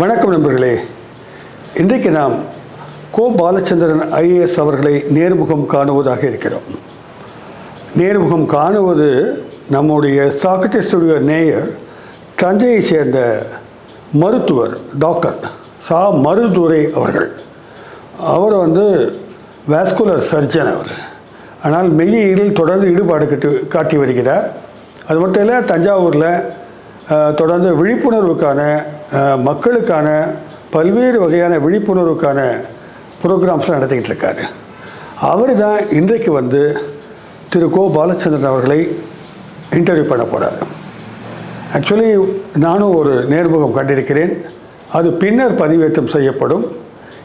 வணக்கம் நண்பர்களே. இன்றைக்கு நாம் கோ பாலச்சந்திரன் ஐஏஎஸ் அவர்களை நேர்முகம் காணுவதாக இருக்கிறோம். நேர்முகம் காணுவது நம்முடைய சாக்கட்டி ஸ்டுடியோ நேயர் தஞ்சையை சேர்ந்த மருத்துவர் டாக்டர் சா. மருதுரை அவர்கள். அவர் வந்து வேஸ்குலர் சர்ஜன் அவர். ஆனால் மெய்யியலில் தொடர்ந்து ஈடுபாடு கட்டு காட்டி வருகிறார். அது மட்டும் இல்லை தஞ்சாவூரில் தொடர்ந்து விழிப்புணர்வுக்கான மக்களுக்கான பல்வேறு வகையான விழிப்புணர்வுக்கான ப்ரோக்ராம்ஸ்லாம் நடத்திக்கிட்டு இருக்காரு அவர் தான் இன்றைக்கு வந்து திரு கோ பாலச்சந்திரன் அவர்களை இன்டர்வியூ பண்ண போகிறார் ஆக்சுவலி நானும் ஒரு நேர்முகம் கண்டிருக்கிறேன். அது பின்னர் பதிவேற்றம் செய்யப்படும்.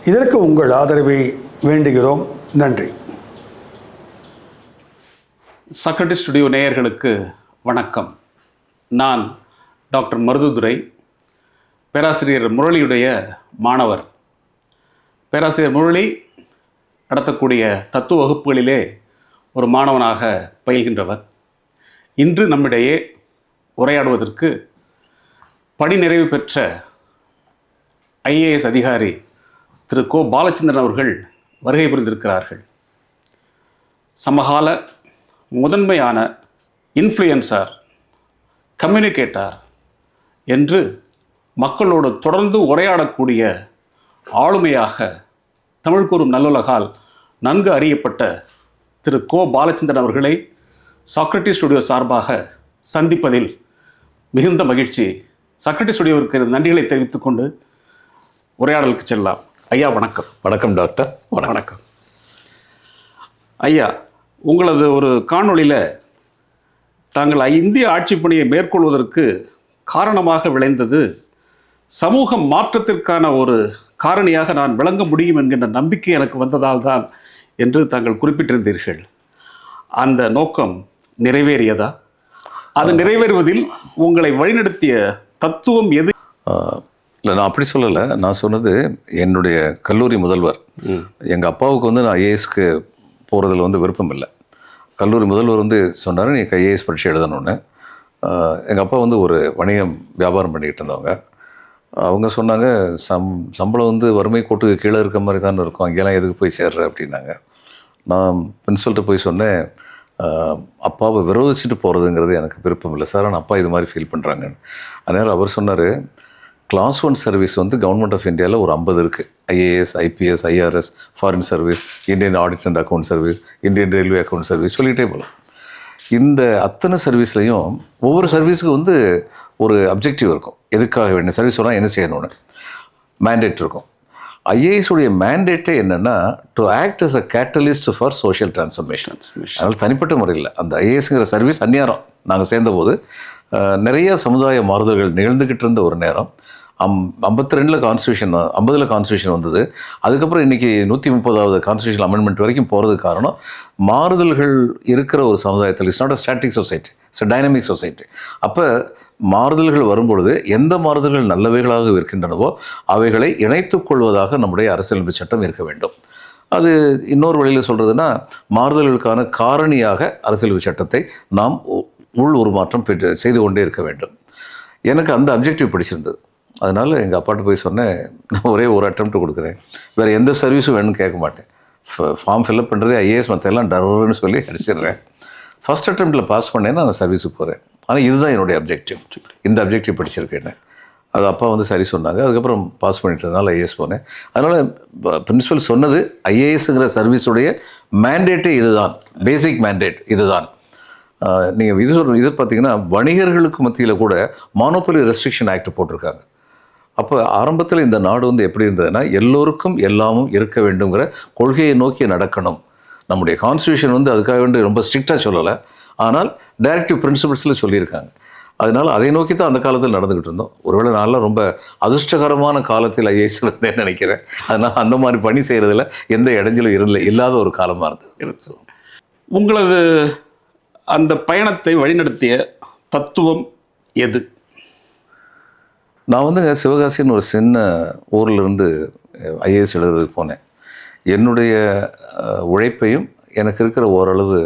இதற்கு உங்கள் ஆதரவை வேண்டுகிறோம். நன்றி. சக்கடி ஸ்டுடியோ நேயர்களுக்கு வணக்கம். நான் டாக்டர் மருதுதுரை பேராசிரியர் முரளியுடைய மாணவர். பேராசிரியர் முரளி நடத்தக்கூடிய தத்துவ வகுப்புகளிலே ஒரு மாணவனாக பயில்கின்றவர். இன்று நம்மிடையே உரையாடுவதற்கு பணி நிறைவு பெற்ற ஐஏஎஸ் அதிகாரி திரு கோ பாலச்சந்திரன் அவர்கள் வருகை புரிந்திருக்கிறார்கள். சமகால முதன்மையான இன்ஃப்ளூயன்சார் கம்யூனிகேட்டார் என்று மக்களோடு தொடர்ந்து உரையாடக்கூடிய ஆளுமையாக தமிழ் கூறும் நல்லுலகால் நன்கு அறியப்பட்ட திரு கோ பாலச்சந்திரன் அவர்களை சாக்ரட்டி ஸ்டுடியோ சார்பாக சந்திப்பதில் மிகுந்த மகிழ்ச்சி. சாக்ரட்டி ஸ்டுடியோவிற்கு நன்றிகளை தெரிவித்துக் கொண்டு உரையாடலுக்கு செல்லலாம். ஐயா வணக்கம். வணக்கம் டாக்டர். வணக்கம். ஐயா உங்களது ஒரு காணொளியில் தாங்கள் இந்திய ஆட்சி பணியை மேற்கொள்வதற்கு காரணமாக விளைந்தது சமூக மாற்றத்திற்கான ஒரு காரணியாக நான் விளங்க முடியும் என்கின்ற நம்பிக்கை எனக்கு வந்ததால் தான் என்று தாங்கள் குறிப்பிட்டிருந்தீர்கள். அந்த நோக்கம் நிறைவேறியதா? அது நிறைவேறுவதில் உங்களை வழிநடத்திய தத்துவம் எது? இல்லை நான் அப்படி சொல்லலை. நான் சொன்னது என்னுடைய கல்லூரி முதல்வர். எங்கள் அப்பாவுக்கு வந்து நான் ஐஏஎஸ்க்கு போகிறதுல வந்து விருப்பம் இல்லை. கல்லூரி முதல்வர் வந்து சொன்னார் நீ ஐஏஎஸ் பரீட்சை எழுதணும்னு. எங்கள் அப்பா வந்து ஒரு வணிகம் வியாபாரம் பண்ணிக்கிட்டு இருந்தவங்க. அவங்க சொன்னாங்க சம் சம்பளம் வந்து வறுமை கோட்டுக்கு கீழே இருக்க மாதிரி தான் இருக்கும் அங்கெல்லாம் எதுக்கு போய் சேர்ற அப்படின்னாங்க. நான் பிரின்ஸிபல்கிட்ட போய் சொன்னேன் அப்பாவை விரோதிச்சுட்டு போகிறதுங்கிறது எனக்கு விருப்பம் இல்லை சார் ஆனால் அப்பா இது மாதிரி ஃபீல் பண்ணுறாங்கன்னு அதனால் அவர் சொன்னார் கிளாஸ் ஒன் சர்வீஸ் வந்து கவர்மெண்ட் ஆஃப் இந்தியாவில் ஒரு ஐம்பது இருக்குது IAS IPS IRS foreign service Indian audit and account service Indian railway account service சொல்லிகிட்டே போகலாம் இந்த அத்தனை சர்வீஸ்லையும் ஒவ்வொரு சர்வீஸுக்கும் வந்து ஒரு அப்ஜெக்டிவ் இருக்கும். எதுக்காக வேண்டிய சர்வீஸ் சொன்னால் என்ன செய்யணும்னு. மேண்டேட் இருக்கும். ஐஏஎஸ் உடைய மேண்டேட்டே என்னென்னா to act as a catalyst for social transformation அதனால் தனிப்பட்ட முறையில் அந்த ஐஏஎஸ்ங்கிற சர்வீஸ் அந்நேரம் நாங்கள் சேர்ந்தபோது நிறைய சமுதாய மாறுதல்கள் நிகழ்ந்துக்கிட்டு இருந்த ஒரு நேரம். அம் ஐம்பத்தி ரெண்டில் கான்ஸ்டியூஷன் ஐம்பதில் கான்ஸ்டியூஷன் வந்தது. அதுக்கப்புறம் இன்றைக்கி நூற்றி முப்பதாவது கான்ஸ்டியூஷன் அமெண்ட்மெண்ட் வரைக்கும் போகிறதுக்கு காரணம் மாறுதல்கள் இருக்கிற ஒரு சமுதாயத்தில் it's not a static society it's dynamic society அப்போ மாறுதல்கள் வரும்பொழுது எந்த மாறுதல்கள் நல்லவைகளாக இருக்கின்றனவோ அவைகளை இணைத்துக் கொள்வதாக நம்முடைய அரசியலமைப்பு சட்டம் இருக்க வேண்டும். அது இன்னொரு வழியில் சொல்கிறதுனா மாறுதல்களுக்கான காரணியாக அரசியலமைப்பு சட்டத்தை நாம் உ- உள் உருமாற்றம் பெற்று செய்து கொண்டே இருக்க வேண்டும். எனக்கு அந்த அப்ஜெக்டிவ் பிடிச்சிருந்தது. அதனால் எங்கள் அப்பாட்ட போய் சொன்னேன் நான் ஒரே ஒரு அட்டம்ப்ட் கொடுக்குறேன். வேறு எந்த சர்வீஸும் வேணும்னு கேட்க மாட்டேன். ஃபார்ம் ஃபில்அப் பண்ணுறதே ஐஏஎஸ் மற்ற எல்லாம் டர்ன்னு சொல்லி அடிச்சிடுறேன். ஃபஸ்ட் அட்டம்ப்டில் பாஸ் பண்ணேன்னா நான் சர்வீஸுக்கு போகிறேன் ஆனால் இதுதான் என்னுடைய அப்ஜெக்டிவ் இந்த அப்ஜெக்டிவ் படிச்சிருக்கேன் அது அப்பா வந்து சரி சொன்னாங்க. அதுக்கப்புறம் பாஸ் பண்ணிட்டதுனால ஐஏஎஸ் போனேன். அதனால் பிரின்சிபல் சொன்னது ஐஏஎஸ்ங்கிற சர்வீஸுடைய மேண்டேட்டே இதுதான். பேசிக் மேண்டேட் இதுதான். நீங்கள் இது சொல் இது பார்த்தீங்கன்னா வணிகர்களுக்கு மத்தியில் கூட மானோபலி ரெஸ்ட்ரிக்ஷன் ஆக்ட் போட்டிருக்காங்க. அப்போ ஆரம்பத்தில் இந்த நாடு வந்து எப்படி இருந்ததுன்னா எல்லோருக்கும் எல்லாமும் இருக்க வேண்டுங்கிற கொள்கையை நோக்கி நடக்கணும். நம்முடைய கான்ஸ்டியூஷன் வந்து அதுக்காக வேண்டி ரொம்ப ஸ்ட்ரிக்டாக சொல்லலை. ஆனால் டைரக்டிவ் பிரின்சிபல்ஸில் சொல்லியிருக்காங்க. அதனால் அதை நோக்கி தான் அந்த காலத்தில் நடந்துக்கிட்டு இருந்தோம். ஒருவேளை நான்லாம் ரொம்ப அதிர்ஷ்டகரமான காலத்தில் ஐஏஎஸ் இருந்தேன்னு நினைக்கிறேன். அதனால் அந்த மாதிரி பணி செய்கிறதுல எந்த இடைஞ்சலும் இருந்தல இல்லாத ஒரு காலமாக இருந்தது. உங்களது அந்த பயணத்தை வழிநடத்திய தத்துவம் எது? நான் வந்துங்க சிவகாசின்னு ஒரு சின்ன ஊர்ல இருந்து ஐஏஎஸ் எழுதுறதுக்கு போனேன். என்னுடைய உழைப்பையும் எனக்கு இருக்கிற ஓரளவு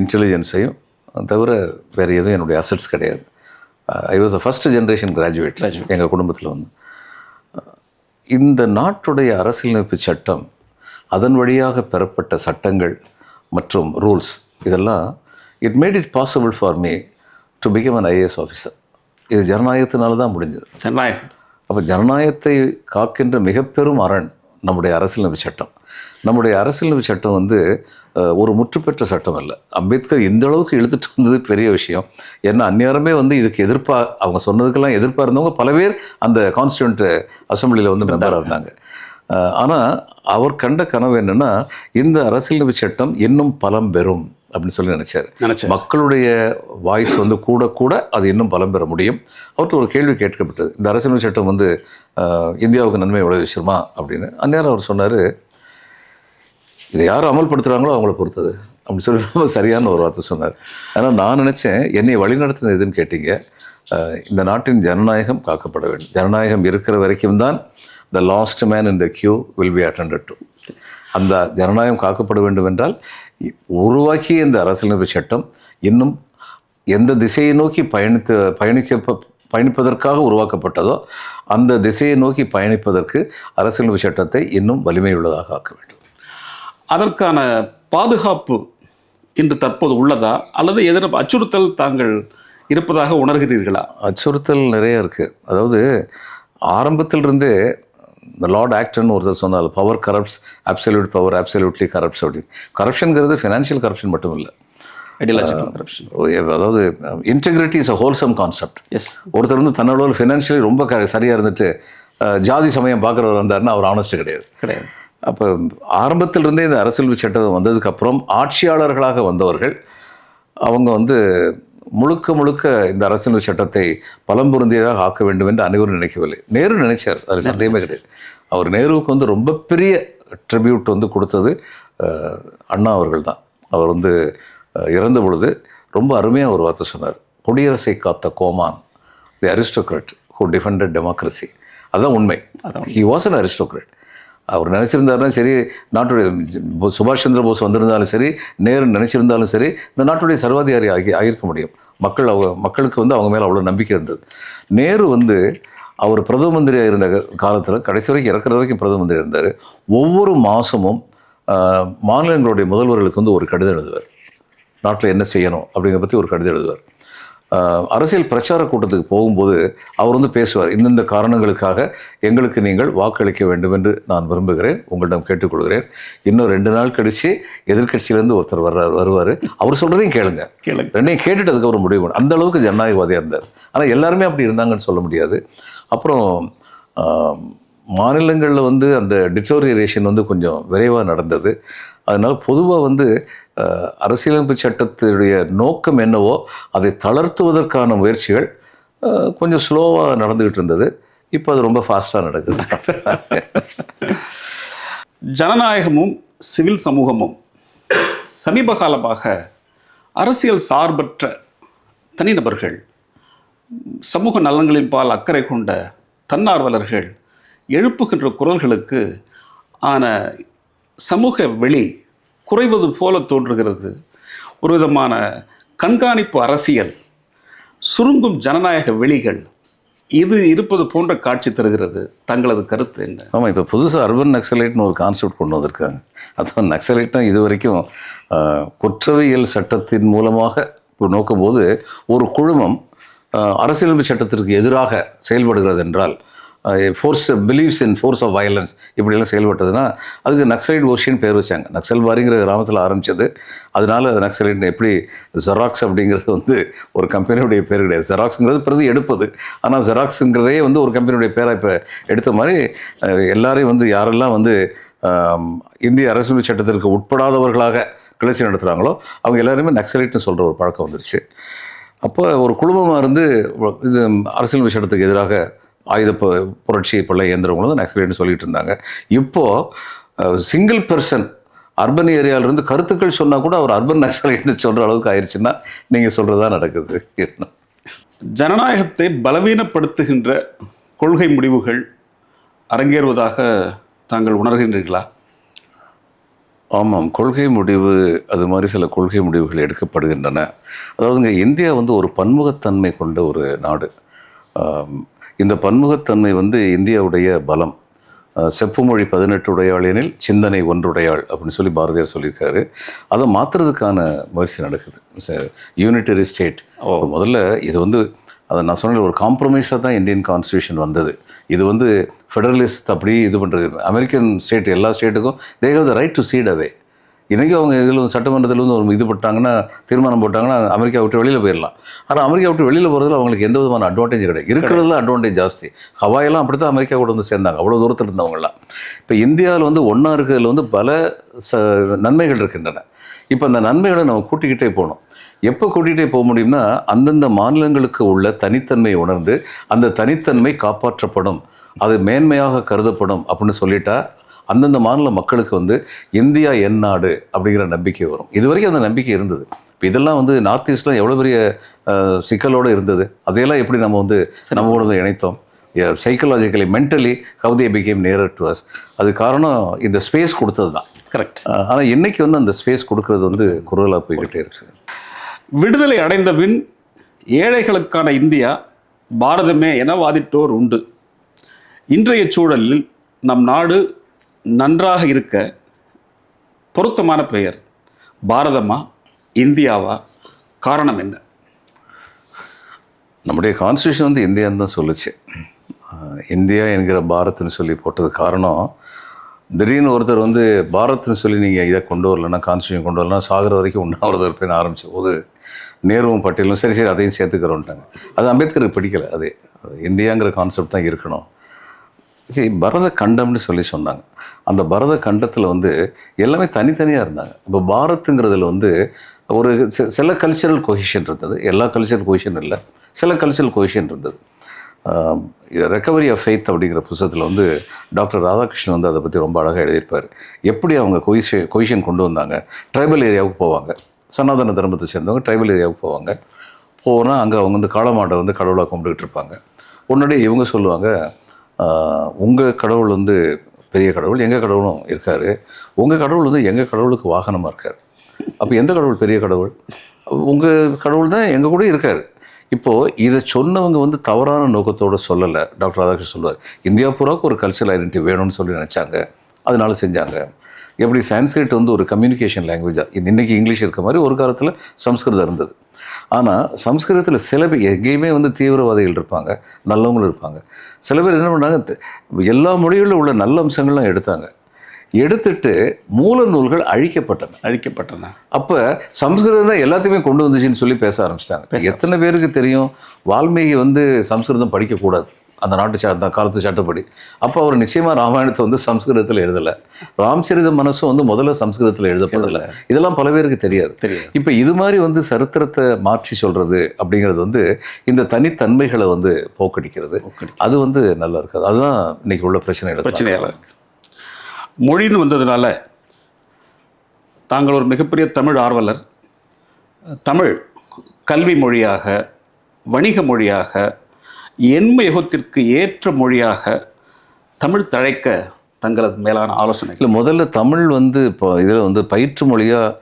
இன்டெலிஜென்ஸையும் தவிர வேறு எதுவும் என்னுடைய அசட்ஸ் கிடையாது. I was a first generation graduate எங்கள் குடும்பத்தில் வந்து. இந்த நாட்டுடைய அரசியலமைப்பு சட்டம் அதன் வழியாக பெறப்பட்ட சட்டங்கள் மற்றும் ரூல்ஸ் இதெல்லாம் it made it possible for me to become an IAS officer இது ஜனநாயகத்தினால தான் முடிஞ்சது. ஜனநாயகம். அப்போ ஜனநாயகத்தை காக்கின்ற மிக பெரும் அரண் நம்முடைய அரசியலமைப்பு சட்டம். நம்முடைய அரசியலமைப்பு சட்டம் வந்து ஒரு முற்றுப்பெற்ற சட்டம் அல்ல. அம்பேத்கர் இந்த அளவுக்கு இழுத்துட்டு வந்தது பெரிய விஷயம். ஏன்னா அந்நேரமே வந்து இதுக்கு எதிர்ப்பா அவங்க சொன்னதுக்கெல்லாம் எதிர்ப்பாக இருந்தவங்க பல பேர் அந்த கான்ஸ்டியூண்ட் அசம்பிளியில் வந்து மெம்பராக இருந்தாங்க. ஆனால் அவர் கண்ட கனவு என்னன்னா இந்த அரசியலமைப்பு சட்டம் இன்னும் பலம் பெறும் அப்படின்னு சொல்லி நினைச்சாரு. மக்களுடைய வாய்ஸ் வந்து கூட கூட அது இன்னும் பலம் பெற முடியும். அவர்கிட்ட ஒரு கேள்வி கேட்கப்பட்டது. இந்த அரசியல் சட்டம் வந்து இந்தியாவுக்கு நன்மை விளைவிச்சிருமா அப்படின்னு. அந்நேரம் அவர் சொன்னார் இதை யார் அமல்படுத்துகிறாங்களோ அவங்கள பொறுத்தது. அப்படி சொல்லி ரொம்ப சரியான ஒரு வார்த்தை சொன்னார். ஆனால் நான் நினச்சேன் என்னை வழிநடத்தினது எதுன்னு கேட்டீங்க? இந்த நாட்டின் ஜனநாயகம் காக்கப்பட வேண்டும். ஜனநாயகம் இருக்கிற வரைக்கும் தான் the last man in the queue will be attended to அந்த ஜனநாயகம் காக்கப்பட வேண்டும் என்றால் உருவாக்கிய இந்த அரசியலமைப்பு சட்டம் இன்னும் எந்த திசையை நோக்கி பயணித்து பயணிக்க பயணிப்பதற்காக உருவாக்கப்பட்டதோ அந்த திசையை நோக்கி பயணிப்பதற்கு அரசியலமைப்பு சட்டத்தை இன்னும் வலிமையுள்ளதாக ஆக்க வேண்டும். அதற்கான பாதுகாப்பு இன்று தற்போது உள்ளதா? அல்லது எதிர அச்சுறுத்தல் தாங்கள் இருப்பதாக உணர்கிறீர்களா? அச்சுறுத்தல் நிறைய இருக்குது அதாவது ஆரம்பத்திலிருந்தே இந்த லார்ட் ஆக்டர்னு ஒருத்தர் சொன்னார் power corrupts absolute power absolutely corrupts அப்படின்னு. கரப்ஷனுங்கிறது ஃபினான்ஷியல் கரப்ஷன் மட்டும் இல்லை. அதாவது integrity is a wholesome concept as ஒருத்தர் வந்து தன்னோட ஃபினான்ஷியலி ரொம்ப க சரியாக இருந்துட்டு ஜாதி சமயம் பார்க்குறவர் வந்தாருன்னா அவர் ஆனஸ்ட் கிடையாது. கிடையாது. அப்போ ஆரம்பத்திலிருந்தே இந்த அரசியல் சட்டம் வந்ததுக்கப்புறம் ஆட்சியாளர்களாக வந்தவர்கள் அவங்க வந்து முழுக்க முழுக்க இந்த அரசியல் சட்டத்தை பலம் பொருந்தியதாக ஆக்க வேண்டும் என்று அனைவரும் நினைக்கவில்லை. நேரு நினைச்சார் அது சந்தேகமே கிடையாது அவர் நேருவுக்கு வந்து ரொம்ப பெரிய ட்ரிபியூட் வந்து கொடுத்தது அண்ணா அவர்கள் தான். அவர் வந்து இறந்த பொழுது ரொம்ப அருமையாக ஒரு வார்த்தை சொன்னார். குடியரசை காத்த கோமான் the aristocrat who defended democracy அதுதான் உண்மை. ஹி வாஸ் அன் அரிஸ்டோக்ரட் அவர் நினச்சிருந்தாருன்னா சரி நாட்டுடைய சுபாஷ் சந்திர போஸ் வந்திருந்தாலும் சரி நேரு நினச்சிருந்தாலும் சரி இந்த நாட்டுடைய சர்வாதிகாரி ஆகி ஆகியிருக்க முடியும். மக்கள் அவங்க மக்களுக்கு வந்து அவங்க மேலே அவ்வளோ நம்பிக்கை இருந்தது. நேரு வந்து அவர் பிரதம மந்திரியாக இருந்த காலத்தில் கடைசி வரைக்கும் இறக்குற வரைக்கும் பிரதம மந்திரி இருந்தார். ஒவ்வொரு மாதமும் மாநிலங்களுடைய முதல்வர்களுக்கு வந்து ஒரு கடிதம் எழுதுவார். நாட்டில் என்ன செய்யணும் அப்படிங்கிறத பற்றி ஒரு கடிதம் எழுதுவார். அரசியல் பிரச்சார கூட்டத்துக்கு போகும்போது அவர் வந்து பேசுவார் இந்தந்த காரணங்களுக்காக எங்களுக்கு நீங்கள் வாக்களிக்க வேண்டும் என்று நான் விரும்புகிறேன். உங்களிடம் கேட்டுக்கொள்கிறேன். இன்னும் ரெண்டு நாள் கழித்து எதிர்க்கட்சியிலேருந்து ஒருத்தர் வர்றார் வருவார். அவர் சொல்கிறதையும் கேளுங்க. கேளுங்க. ரெண்டையும் கேட்டுட்டு அதுக்கப்புறம் முடிவு அந்த அளவுக்கு ஜனநாயகவாதியாக இருந்தார். ஆனால் எல்லாருமே அப்படி இருந்தாங்கன்னு சொல்ல முடியாது. அப்புறம் மாநிலங்களில் வந்து அந்த டிட்டோரியேஷன் வந்து கொஞ்சம் விரைவாக நடந்தது. அதனால் பொதுவாக வந்து அரசியலமைப்பு சட்டத்துடைய நோக்கம் என்னவோ அதை தளர்த்துவதற்கான முயற்சிகள் கொஞ்சம் ஸ்லோவாக நடந்துக்கிட்டு இருந்தது. இப்போ அது ரொம்ப ஃபாஸ்ட்டாக நடக்குது. ஜனநாயகமும் சிவில் சமூகமும் சமீப காலமாக அரசியல் சார்பற்ற தனிநபர்கள் சமூக நலன்களின் பால் அக்கறை கொண்ட தன்னார்வலர்கள் எழுப்புகின்ற குரல்களுக்கு ஆன சமூக வெளி குறைவது போல தோன்றுகிறது. ஒரு விதமான கண்காணிப்பு அரசியல் சுருங்கும் ஜனநாயக வெளிகள் இது இருப்பது போன்ற காட்சி தருகிறது. தங்களது கருத்து என்ன? ஆமாம் இப்போ புதுசாக அர்பன் நக்சலைட்னு ஒரு கான்செப்ட் கொண்டு வந்திருக்காங்க. அதான் நக்சலைட்னா இது வரைக்கும் குற்றவியல் சட்டத்தின் மூலமாக நோக்கும்போது ஒரு குழுமம் அரசியலமைப்பு சட்டத்திற்கு எதிராக செயல்படுகிறது என்றால் force believes in force of violence இப்படியெல்லாம் செயல்பட்டதுன்னா அதுக்கு நக்சலைட் ஓஷின்னு பேர் வச்சாங்க. நக்சல்பாரிங்கிற கிராமத்தில் ஆரம்பித்தது அதனால அது நக்சலைட் எப்படி ஜெராக்ஸ் அப்படிங்கிறது வந்து ஒரு கம்பெனியுடைய பேர் கிடையாது. ஜெராக்ஸுங்கிறது பிரதி எடுப்பது. ஆனால் ஜெராக்ஸுங்கிறதே வந்து ஒரு கம்பெனியுடைய பேரை இப்போ எடுத்த மாதிரி எல்லாரையும் வந்து யாரெல்லாம் வந்து இந்திய அரசியல் சட்டத்திற்கு உட்படாதவர்களாக கிளர்ச்சி நடத்துகிறாங்களோ அவங்க எல்லாருமே நக்சலைட்னு சொல்கிற ஒரு பழக்கம் வந்துருச்சு. அப்போ ஒரு குழுமமாக இருந்து இது அரசியல் சட்டத்துக்கு எதிராக ஆயுத புரட்சி பிள்ளை இயந்திரங்களும் நக்சலைட்னு சொல்லிட்டு இருந்தாங்க. இப்போது சிங்கிள் பர்சன் அர்பன் ஏரியாவிலேருந்து கருத்துக்கள் சொன்னால் கூட அவர் அர்பன் நக்சலைட்னு சொல்கிற அளவுக்கு ஆயிடுச்சுன்னா நீங்கள் சொல்கிறது தான் நடக்குது. ஜனநாயகத்தை பலவீனப்படுத்துகின்ற கொள்கை முடிவுகள் அரங்கேறுவதாக தாங்கள் உணர்கின்றீர்களா? ஆமாம் கொள்கை முடிவு அது மாதிரி சில கொள்கை முடிவுகள் எடுக்கப்படுகின்றன. அதாவதுங்க இந்தியா வந்து ஒரு பன்முகத்தன்மை கொண்ட ஒரு நாடு. இந்த பன்முகத்தன்மை வந்து இந்தியாவுடைய பலம். அஹ், செப்புமொழி பதினெட்டு உடையாள் எனில் சிந்தனை ஒன்றுடையாள் அப்படின்னு சொல்லி பாரதியார் சொல்லியிருக்காரு. அதை மாற்றுறதுக்கான முயற்சி நடக்குது. யூனிட்டரி ஸ்டேட் முதல்ல இது வந்து அதை நான் சொன்ன ஒரு காம்ப்ரமைஸாக தான் இந்தியன் கான்ஸ்டியூஷன் வந்தது. இது வந்து ஃபெடரலிஸ்ட் அப்படி இது பண்ணுறது அமெரிக்கன் ஸ்டேட் எல்லா ஸ்டேட்டுக்கும் they have the right to cede away இன்றைக்கி அவங்க இதில் சட்டமன்றத்தில் வந்து ஒரு இது போட்டாங்கன்னா தீர்மானம் போட்டாங்கன்னா அமெரிக்கா விட்டு வெளியில் போயிடலாம். ஆனால் அமெரிக்கா விட்டு வெளியில் போகிறதுல அவங்களுக்கு எந்த விதமான அட்வான்டேஜ் கிடையாது. இருக்கிறதுல அட்வான்டேஜ் ஜாஸ்தி. ஹவாயெல்லாம் அப்படி தான் அமெரிக்கா கூட வந்து சேர்ந்தாங்க. அவ்வளோ தூரத்தில் இருந்தவங்களாம் இப்போ இந்தியாவில் வந்து ஒன்றா இருக்கிறதுல வந்து பல ச நன்மைகள் இருக்கின்றன. இப்போ அந்த நன்மைகளை நம்ம கூட்டிக்கிட்டே போகணும். எப்போ கூட்டிகிட்டே போக முடியும்னா அந்தந்த மாநிலங்களுக்கு உள்ள தனித்தன்மையை உணர்ந்து அந்த தனித்தன்மை காப்பாற்றப்படும். அது மேன்மையாக கருதப்படும் அப்படின்னு சொல்லிட்டா அந்தந்த மாநில மக்களுக்கு வந்து இந்தியா என் நாடு அப்படிங்கிற நம்பிக்கை வரும். இது வரைக்கும் அந்த நம்பிக்கை இருந்தது. இப்போ இதெல்லாம் வந்து நார்த் ஈஸ்ட்லாம் எவ்வளோ பெரிய சிக்கலோடு இருந்தது. அதையெல்லாம் எப்படி நம்ம வந்து நம்ம கூட வந்து இணைத்தோம்? Psychologically mentally how they became nearer to us அது காரணம் இந்த ஸ்பேஸ் கொடுத்தது தான் கரெக்ட் ஆனால் இன்னைக்கு வந்து அந்த ஸ்பேஸ் கொடுக்கறது வந்து குரலாக போய்கிட்டே இருக்கு. விடுதலை அடைந்த பின் ஏழைகளுக்கான இந்தியா பாரதமே என வாதிட்டோர் உண்டு. இன்றைய சூழலில் நம் நாடு நன்றாக இருக்க பொருத்தமான பெயர் பாரதமா இந்தியாவா? காரணம் என்ன? நம்முடைய கான்ஸ்டியூஷன் வந்து இந்தியான்னு தான் சொல்லுச்சு. இந்தியா என்கிற பாரத்னு சொல்லி போட்டது காரணம் திடீர்னு ஒருத்தர் வந்து பாரத்னு சொல்லி நீங்கள் இதை கொண்டு வரலன்னா கான்ஸ்டியூஷன் கொண்டு வரலன்னா சாகர வரைக்கும் உண்ணாவிரதம் இருப்பேன்னு ஆரம்பித்த போது நேருவும் பட்டியலும் சரி சரி அதையும் சேர்த்துக்கிறோன்ட்டாங்க. அது அம்பேத்கருக்கு பிடிக்கல அது. இந்தியாங்கிற கான்செப்ட் தான் இருக்கணும். சரி பரத கண்டம்னு சொல்லி சொன்னாங்க. அந்த பரத கண்டத்தில் வந்து எல்லாமே தனித்தனியாக இருந்தாங்க. இப்போ பாரத்துங்கிறதுல வந்து ஒரு சில கல்ச்சரல் கொஹிஷன் இருந்தது. எல்லா கல்ச்சரல் கொஹிஷன் இல்லை. சில கல்ச்சரல் கொஹிஷன் இருந்தது. ரெக்கவரி ஆஃப் ஃபெய்த் அப்படிங்கிற புத்தகத்தில் வந்து டாக்டர் ராதாகிருஷ்ணன் வந்து அதை பற்றி ரொம்ப அழகாக எழுதியிருப்பார். எப்படி அவங்க கொயிஷன் கொய்ஷன் கொண்டு வந்தாங்க? ட்ரைபல் ஏரியாவுக்கு போவாங்க. சனாதன தர்மத்தை சேர்ந்தவங்க ட்ரைபல் ஏரியாவுக்கு போவாங்க. போனால் அங்கே அவங்க வந்து காளமாட்டை வந்து கடவுளாக கும்பிட்டுக்கிட்டு இருப்பாங்க. உடனடியே இவங்க சொல்லுவாங்க உங்கள் கடவுள் வந்து பெரிய கடவுள் எங்கள் கடவுளும் இருக்கார். உங்கள் கடவுள் வந்து எங்கள் கடவுளுக்கு வாகனமாக இருக்கார். அப்போ எந்த கடவுள் பெரிய கடவுள்? உங்கள் கடவுள் தான் எங்கள் கூட இருக்கார். இப்போது இதை சொன்னவங்க வந்து தவறான நோக்கத்தோடு சொல்லலை. டாக்டர் ராதாகிருஷ்ணன் சொல்லுவார் இந்தியா பூராவுக்கு ஒரு கல்ச்சரல் ஐடென்டிட்டி வேணும்னு சொல்லி நினச்சாங்க. அதனால செஞ்சாங்க. எப்படி சான்ஸ்கிரிட் வந்து ஒரு கம்யூனிகேஷன் லாங்குவேஜாக இன்னைக்கு இங்கிலீஷ் இருக்க மாதிரி ஒரு காலத்தில் சம்ஸ்கிருதம் இருந்தது. ஆனால் சம்ஸ்கிருதத்தில் சில பேர் எங்கேயுமே வந்து தீவிரவாதிகள் இருப்பாங்க நல்லவங்களும் இருப்பாங்க. சில பேர் என்ன பண்ணாங்க எல்லா மொழிகளிலும் உள்ள நல்ல அம்சங்கள்லாம் எடுத்தாங்க. எடுத்துட்டு மூல நூல்கள் அழிக்கப்பட்டன. அழிக்கப்பட்டன. அப்போ சம்ஸ்கிருதம் தான் எல்லாத்தையுமே கொண்டு வந்துச்சுன்னு சொல்லி பேச ஆரம்பிச்சிட்டாங்க. எத்தனை பேருக்கு தெரியும் வால்மீகி வந்து சம்ஸ்கிருதம் படிக்கக்கூடாது. அந்த நாட்டு சா அந்த காலத்து சட்டப்படி. அப்போ அவர் நிச்சயமாக ராமாயணத்தை வந்து சம்ஸ்கிருதத்தில் எழுதலை. ராம்சரித மனசும் வந்து முதல்ல சம்ஸ்கிருதத்தில் எழுதப்படலை. இதெல்லாம் பல பேருக்கு தெரியாது. தெரியாது. இப்போ இது மாதிரி வந்து சரித்திரத்தை மாற்றி சொல்கிறது அப்படிங்கிறது வந்து இந்த தனித்தன்மைகளை வந்து போக்கடிக்கிறது. அது வந்து நல்லா இருக்காது. அதுதான் இன்னைக்கு உள்ள பிரச்சனைகள் பிரச்சனையாக இருக்கு மொழின்னு வந்ததுனால தாங்கள் ஒரு மிகப்பெரிய தமிழ் ஆர்வலர். தமிழ் கல்வி மொழியாக வணிக மொழியாக எண்மயுகத்திற்கு ஏற்ற மொழியாக தமிழ் தழைக்க தங்களது மேலான ஆலோசனை. இல்லை முதல்ல தமிழ் வந்து இப்போ இதில் வந்து பயிற்று மொழியாக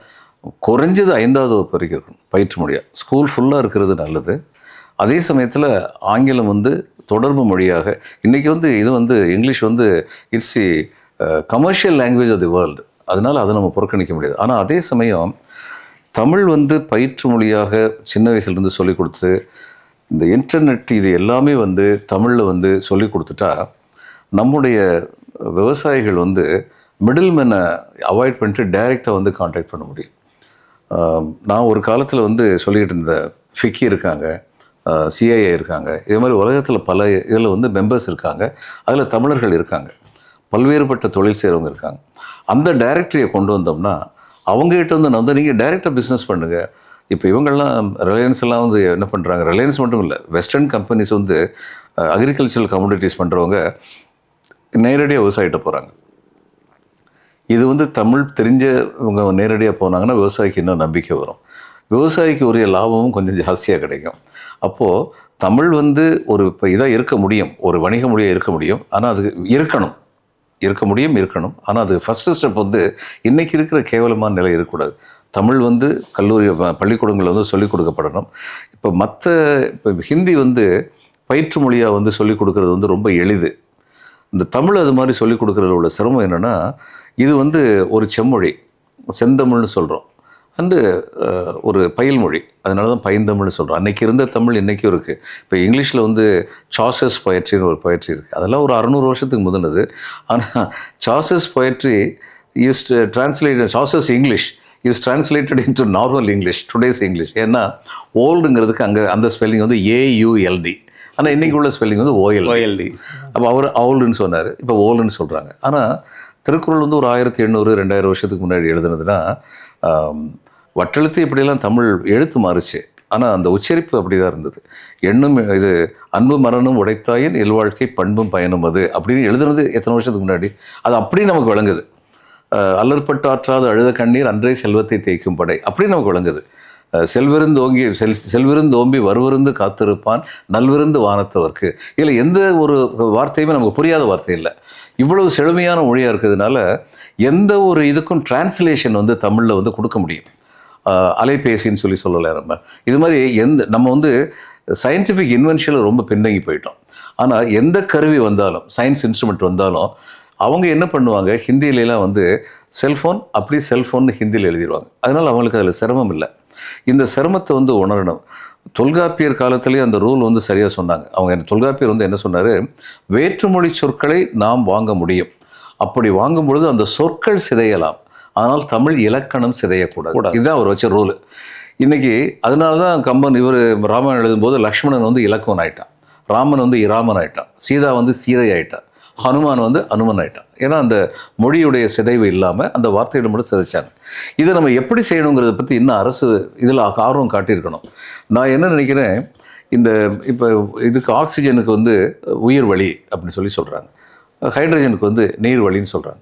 குறைஞ்சது ஐந்தாவது வகுப்பு வரைக்கும் இருக்கணும் பயிற்று மொழியாக ஸ்கூல் ஃபுல்லாக இருக்கிறது நல்லது. அதே சமயத்தில் ஆங்கிலம் வந்து தொடர்பு மொழியாக இன்றைக்கி வந்து இது வந்து இங்கிலீஷ் வந்து it's the commercial language of the world அதனால் அதை நம்ம புறக்கணிக்க முடியாது. ஆனால் அதே சமயம் தமிழ் வந்து பயிற்று மொழியாக சின்ன வயசுலேருந்து சொல்லிக் கொடுத்து இந்த இன்டர்நெட் இது எல்லாமே வந்து தமிழில் வந்து சொல்லி கொடுத்துட்டா நம்முடைய விவசாயிகள் வந்து மிடில் மேனை அவாய்ட் பண்ணிட்டு டைரெக்டாக வந்து காண்டாக்ட் பண்ண முடியும். நான் ஒரு காலத்தில் வந்து சொல்லிக்கிட்டு இருந்த ஃபிக்கி இருக்காங்க சிஐஏ இருக்காங்க இதே மாதிரி உலகத்தில் பல இதில் வந்து மெம்பர்ஸ் இருக்காங்க அதில் தமிழர்கள் இருக்காங்க பல்வேறுபட்ட தொழில் செய்கிறவங்க இருக்காங்க. அந்த டைரக்டரியை கொண்டு வந்தோம்னா அவங்ககிட்ட வந்து நான் வந்து நீங்கள் டைரெக்டாக பிஸ்னஸ் பண்ணுங்கள் இப்போ இவங்கெல்லாம் ரிலையன்ஸ் எல்லாம் வந்து என்ன பண்ணுறாங்க ரிலையன்ஸ் மட்டும் இல்லை வெஸ்டர்ன் கம்பெனிஸ் வந்து அக்ரிகல்ச்சரல் கம்யூனிட்டிஸ் பண்ணுறவங்க நேரடியாக விவசாயிட்ட போகிறாங்க இது வந்து தமிழ் தெரிஞ்சவங்க நேரடியாக போனாங்கன்னா விவசாயிக்கு இன்னும் நம்பிக்கை வரும். விவசாயிக்கு உரிய லாபமும் கொஞ்சம் ஜாஸ்தியாக கிடைக்கும். அப்போது தமிழ் வந்து ஒரு இப்போ இதாக இருக்க முடியும் ஒரு வணிக மொழியாக இருக்க முடியும் ஆனால் அது இருக்கணும். இருக்க முடியும் இருக்கணும். ஆனால் அது ஃபஸ்ட்டு ஸ்டெப் வந்து இன்றைக்கி இருக்கிற கேவலமான நிலை இருக்கக்கூடாது. தமிழ் வந்து கல்லூரி பள்ளிக்கூடங்களில் வந்து சொல்லிக் கொடுக்கப்படணும். இப்போ மற்ற இப்போ ஹிந்தி வந்து பயிற்று மொழியாக வந்து சொல்லிக் கொடுக்கறது வந்து ரொம்ப எளிது. இந்த தமிழ் அது மாதிரி சொல்லிக் கொடுக்குறதுல உள்ள சிரமம் என்னென்னா இது வந்து ஒரு செம்மொழி செந்தமிழ்னு சொல்கிறோம் அண்டு ஒரு பயில் மொழி அதனால தான் பைந்தமிழ்னு சொல்கிறோம் அன்றைக்கி இருந்த தமிழ் இன்றைக்கும் இருக்குது இப்போ இங்கிலீஷில் வந்து சாசஸ் பயிற்சின்னு ஒரு பயிற்சி இருக்குது அதெல்லாம் ஒரு அறநூறு வருஷத்துக்கு முதனது ஆனால் சாசஸ் பயிற்சி is translate sauces English is translated into normal English today's English ஏன்னா ஓல்டுங்கிறதுக்கு அங்கே அந்த ஸ்பெல்லிங் வந்து ஏயுஎல்டி ஆனால் இன்றைக்கி உள்ள ஸ்பெல்லிங் வந்து ஓஎல் ஓஎல்டி அப்போ அவர் அவுல்டுன்னு சொன்னார். இப்போ ஓல்டுன்னு சொல்கிறாங்க ஆனால் திருக்குறள் வந்து ஒரு ஆயிரத்தி எண்ணூறு ரெண்டாயிரம் வருஷத்துக்கு முன்னாடி எழுதுனதுன்னா வட்டெழுத்து இப்படியெல்லாம் தமிழ் எழுத்து மாறுச்சு. ஆனால் அந்த உச்சரிப்பு அப்படி தான் இருந்தது. எண்ணும் இது அன்பு மரணம் உடைத்தாயின் இல்வாழ்க்கை பண்பும் பயனும் அது அப்படின்னு எழுதுனது எத்தனை வருஷத்துக்கு முன்னாடி? அது அப்படியே நமக்கு விளங்குது. அல்லற்பட்டு ஆற்றாத அழுத கண்ணீர் அன்றே செல்வத்தை தேய்க்கும் படை. அப்படி நமக்கு விளங்குது. செல்விருந்தோங்கி செல் செல்விருந்தோம்பி வருவிருந்து காத்திருப்பான் நல்விருந்து வானத்தவர்க்கு. இதில் எந்த ஒரு வார்த்தையுமே நமக்கு புரியாத வார்த்தை இல்லை. இவ்வளவு செழுமையான மொழியாக இருக்கிறதுனால எந்த ஒரு இதுக்கும் டிரான்ஸ்லேஷன் வந்து தமிழில் வந்து கொடுக்க முடியும். அலைபேசின்னு சொல்லி சொல்லலை நம்ம. இது மாதிரி எந்த நம்ம வந்து சயின்டிஃபிக் இன்வென்ஷனில் ரொம்ப பின்தங்கி போயிட்டோம். ஆனால் எந்த கருவி வந்தாலும் சயின்ஸ் இன்ஸ்ட்ருமெண்ட் வந்தாலும் அவங்க என்ன பண்ணுவாங்க? ஹிந்தியிலலாம் வந்து செல்ஃபோன் அப்படி செல்ஃபோன் ஹிந்தியில் எழுதிடுவாங்க அதனால் அவங்களுக்கு அதில் சிரமம் இல்லை. இந்த சிரமத்தை வந்து உணரணும். தொல்காப்பியர் காலத்திலேயே அந்த ரூல் வந்து சரியாக சொன்னாங்க. அவங்க என்ன- தொல்காப்பியர் வந்து என்ன சொன்னார்? வேற்றுமொழி சொற்களை நாம் வாங்க முடியும். அப்படி வாங்கும் பொழுது அந்த சொற்கள் சிதையலாம். ஆனால் தமிழ் இலக்கணம் சிதையக்கூடாது. இதுதான் அவர் வச்ச ரூல். இன்னைக்கு அதனால தான் கம்பன் இவர் ராமாயணம் எழுதும்போது லக்ஷ்மணன் வந்து இலக்குவன் ஆயிட்டான் ராமன் வந்து இராமன் ஆயிட்டான் சீதா வந்து சீதை ஆயிட்டான் ஹனுமான் வந்து அனுமன் ஆயிட்டான். ஏன்னா அந்த மொழியுடைய சிதைவு இல்லாமல் அந்த வார்த்தையிட மட்டும் சிதைச்சாங்க. இதை நம்ம எப்படி செய்யணுங்கிறத பற்றி இன்னும் அரசு இதில் ஆர்வம் காட்டியிருக்கணும். நான் என்ன நினைக்கிறேன் இந்த இப்போ இதுக்கு ஆக்சிஜனுக்கு வந்து உயிர் வழி அப்படின்னு சொல்லி சொல்கிறாங்க ஹைட்ரஜனுக்கு வந்து நீர் வழின்னு சொல்கிறாங்க